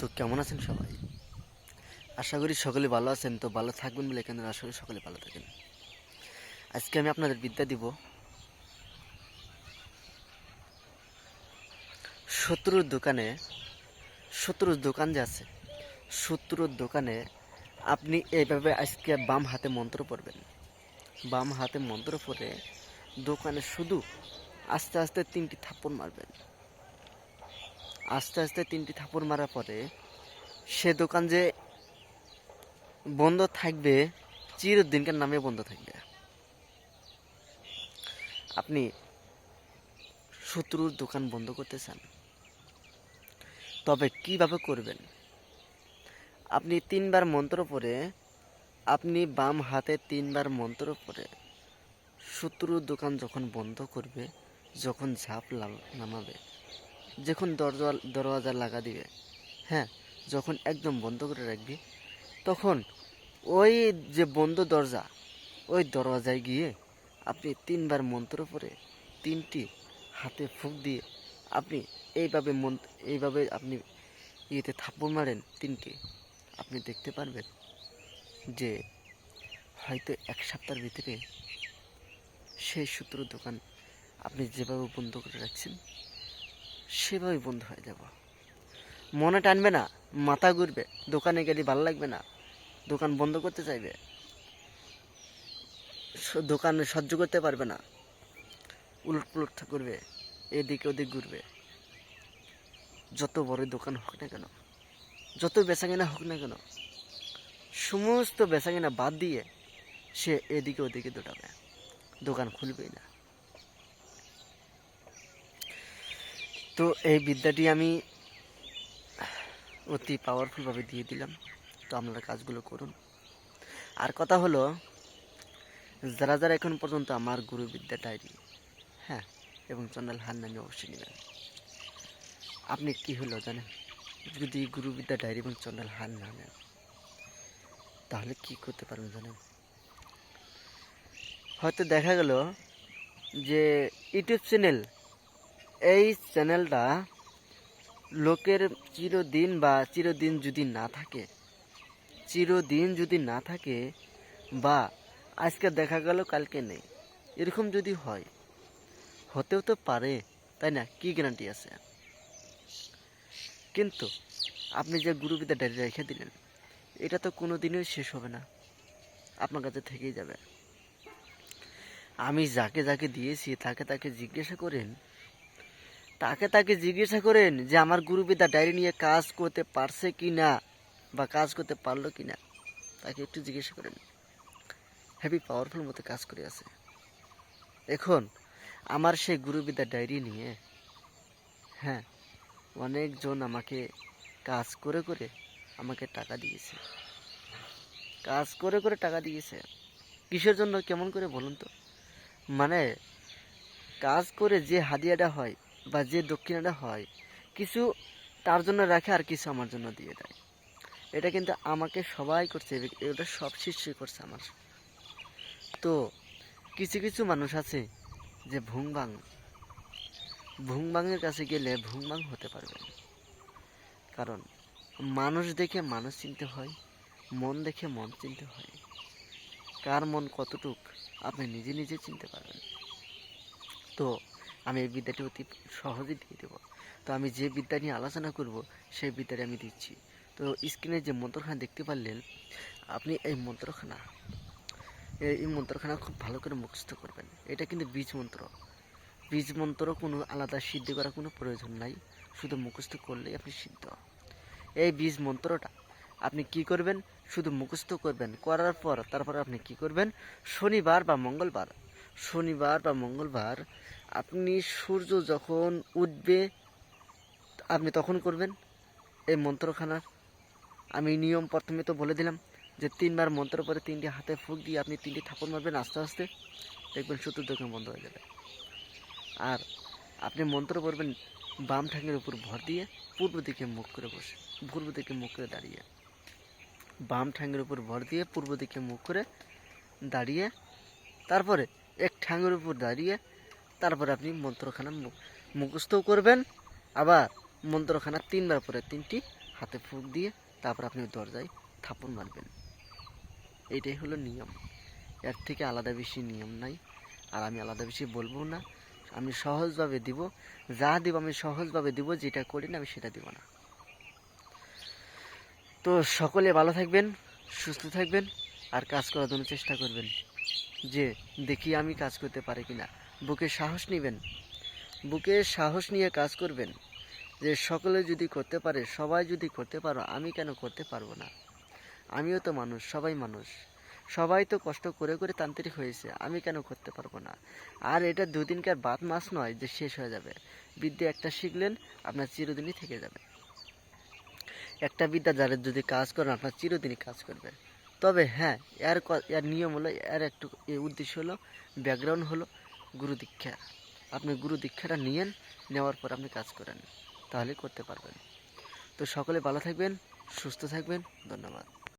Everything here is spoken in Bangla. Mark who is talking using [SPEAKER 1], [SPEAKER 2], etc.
[SPEAKER 1] তো কেমন আছেন সবাই? আশা করি সকলে ভালো আছেন, তো ভালো থাকবেন বলে আশা করি সকলে ভালো থাকেন। আজকে আমি আপনাদের বিদ্যা দিব। শত্রুর দোকানে, শত্রুর দোকান যে আছে, শত্রুর দোকানে আপনি এইভাবে আজকে বাম হাতে মন্ত্র পড়বেন। বাম হাতে মন্ত্র পড়ে দোকানে শুধু আস্তে আস্তে তিনটি থাপ্পড় মারবেন। আস্তে আস্তে তিনটি থাপড় মারার পরে সে দোকান যে বন্ধ থাকবে, চিরদিনকার নামে বন্ধ থাকবে। আপনি শত্রুর দোকান বন্ধ করতে চান, তবে কীভাবে করবেন? আপনি তিনবার মন্ত্র পড়ে, আপনি বাম হাতে তিনবার মন্ত্র পড়ে, শত্রুর দোকান যখন বন্ধ করবে, যখন ঝাঁপ নামাবে যখন দরজা দরওয়াজা লাগা দিবে হ্যাঁ যখন একদম বন্ধ করে রাখবি, তখন ওই যে বন্ধ দরজা, ওই দরওয়াজায় গিয়ে আপনি তিনবার মন্ত্র পড়ে তিনটি হাতে ফুক দিয়ে আপনি এইভাবে মন্ত্র এইভাবে আপনি ইয়েতে থাপ্পড় মারেন তিনটি, আপনি দেখতে পারবেন যে হয়তো এক সপ্তাহের ভিতরে সেই সূত্র দোকান আপনি যেভাবে বন্ধ করে রাখছেন সেভাবে বন্ধ হয়ে যাব। মনে টানবে না, মাথা ঘুরবে, দোকানে গেলে ভালো লাগবে না, দোকান বন্ধ করতে চাইবে। দোকান সহ্য করতে পারবে না। উলট পুলট করবে, এদিকে ওদিক ঘুরবে। যত বড় দোকান হোক না কেন, যত বেচাকেনা হোক না কেন, সমস্ত বেচাকেনা বাদ দিয়ে সে এদিকে ওদিকে দৌড়াবে। দোকান খুলবেই না। তো এই বিদ্যাটি আমি অতি পাওয়ারফুলভাবে দিয়ে দিলাম। তো আপনারা কাজগুলো করুন। আর কথা হলো, যারা যারা এখন পর্যন্ত আমার গুরু বিদ্যা ডায়েরি হ্যাঁ এবং চন্ডাল হার নামে অবশ্যই নেবেন, আপনি কি হলো জানেন? যদি গুরু বিদ্যা ডায়েরি এবং চন্ডাল হার না নেন, তাহলে কি করতে পারবেন জানেন? হয়তো দেখা গেল যে ইউটিউব চ্যানেল এই চ্যানেলটা লোকের চিরদিন বা চিরদিন যদি না থাকে, চিরদিন যদি না থাকে বা আজকে দেখা গেল, কালকে নেই, এরকম যদি হয়, হতেও তো পারে, তাই না? কি গ্যারান্টি আছে? কিন্তু আপনি যে গুরুবিদ্যা ডায়েরি রেখে দিলেন, এটা তো কোনো দিনই শেষ হবে না, আপনার কাছে থেকেই যাবে। আমি যাকে যাকে দিয়েছি, তাকে তাকে জিজ্ঞাসা করেন তাকে তাকে জিজ্ঞাসা করেন যে আমার গুরুবিদ্যা ডায়েরি নিয়ে কাজ করতে পারছে কি না বা কাজ করতে পারল কি না তাকে একটু জিজ্ঞাসা করেন। হেভি পাওয়ারফুল মতো কাজ করে আছে। এখন আমার সেই গুরুবিদ্যা ডায়েরি নিয়ে হ্যাঁ অনেকজন আমাকে কাজ করে করে আমাকে টাকা দিয়েছে। কাজ করে করে টাকা দিয়েছে। কিসের জন্য কেমন করে বলুন তো? মানে কাজ করে যে হাদিয়াটা হয় বা যে দক্ষিণাটা হয়, কিছু তার জন্য রাখে আর কিছু আমার জন্য দিয়ে দেয়। এটা কিন্তু আমাকে সবাই করছে এটা সব শিষ্যই করছে আমার। তো কিছু কিছু মানুষ আছে যে ভুংবাং ভুংবাংয়ের কাছে গেলে ভুংবাং হতে পারবেন কারণ মানুষ দেখে মানুষ চিনতে হয়, মন দেখে মন চিনতে হয়। কার মন কতটুক, আপনি নিজে নিজে চিনতে পারবেন। তো আমি এই বিদ্যাটি অতি সহজে দিয়ে দেবো। তো আমি যে বিদ্যা নিয়ে আলোচনা করব, সেই বিদ্যাটি আমি দিচ্ছি। তো স্ক্রিনে যে মন্ত্রখানা দেখতে পারলেন, আপনি এই মন্ত্রখানা এই- মন্ত্রখানা খুব ভালো করে মুখস্থ করবেন। এটা কিন্তু বীজ মন্ত্র। বীজ মন্ত্র কোনো আলাদা সিদ্ধি করার কোনো প্রয়োজন নাই। শুধু মুখস্থ করলেই আপনি সিদ্ধ। এই বীজ মন্ত্রটা আপনি কি করবেন? শুধু মুখস্থ করবেন। করার পর, তারপর আপনি কি করবেন? শনিবার বা মঙ্গলবার। শনিবার বা মঙ্গলবার আপনি সূর্য যখন উঠবে, আপনি তখন করবেন এই মন্ত্রখানার। আমি নিয়ম প্রথমে তো বলে দিলাম যে তিনবার মন্ত্র পরে তিনটি হাতে ফুক দিয়ে আপনি তিনটি থাপড় মারবেন আস্তে আস্তে, দেখবেন শত্রুর দোকান বন্ধ হয়ে যাবে। আর আপনি মন্ত্র পড়বেন বাম ঠ্যাঙের উপর ভর দিয়ে পূর্ব দিকে মুখ করে বসে, পূর্ব দিকে মুখ করে দাঁড়িয়ে। বাম ঠ্যাঙের উপর ভর দিয়ে পূর্ব দিকে মুখ করে দাঁড়িয়ে, তারপরে এক ঠ্যাঙের উপর দাঁড়িয়ে তারপরে আপনি মন্ত্রখানা মুখস্থও করবেন, আবার মন্ত্রখানা তিনবার পরে তিনটি হাতে ফুক দিয়ে তারপর আপনি দরজায় থাপড় মারবেন। এইটাই হলো নিয়ম। এর থেকে আলাদা বেশি নিয়ম নাই। আর আমি আলাদা বেশি বলব না। আমি সহজভাবে দিব। যা দিব আমি সহজভাবে দিব, যেটা করি না আমি সেটা দিব না। তো সকলে ভালো থাকবেন, সুস্থ থাকবেন, আর কাজ করার জন্য চেষ্টা করবেন যে দেখি আমি কাজ করতে পারি কিনা। বুকে সাহস নেবেন। বুকে সাহস নিয়ে কাজ করবেন। যে সকলে যদি করতে পারে, সবাই যদি করতে পারো, আমি কেন করতে পারব না? আমিও তো মানুষ, সবাই মানুষ। সবাই তো কষ্ট করে করে তান্ত্রিক হয়েছে, আমি কেন করতে পারব না? আর এটা দুদিনকার বাদ মাস নয় যে শেষ হয়ে যাবে। বিদ্যা একটা শিখলেন, আপনার চিরদিনই থেকে যাবে। একটা বিদ্যা যাদের যদি কাজ করেন, আপনার চিরদিনই কাজ করবে। তবে হ্যাঁ এর এর নিয়ম হলো, এর একটু উদ্দেশ্য হলো, ব্যাকগ্রাউন্ড হলো গুরু দীক্ষা। আপনি গুরু দীক্ষাটা নিয়েন, নেওয়ার পর আপনি কাজ করেন। তাহলে করতে পারবেন। তো সকলে ভালো থাকবেন, সুস্থ থাকবেন। ধন্যবাদ।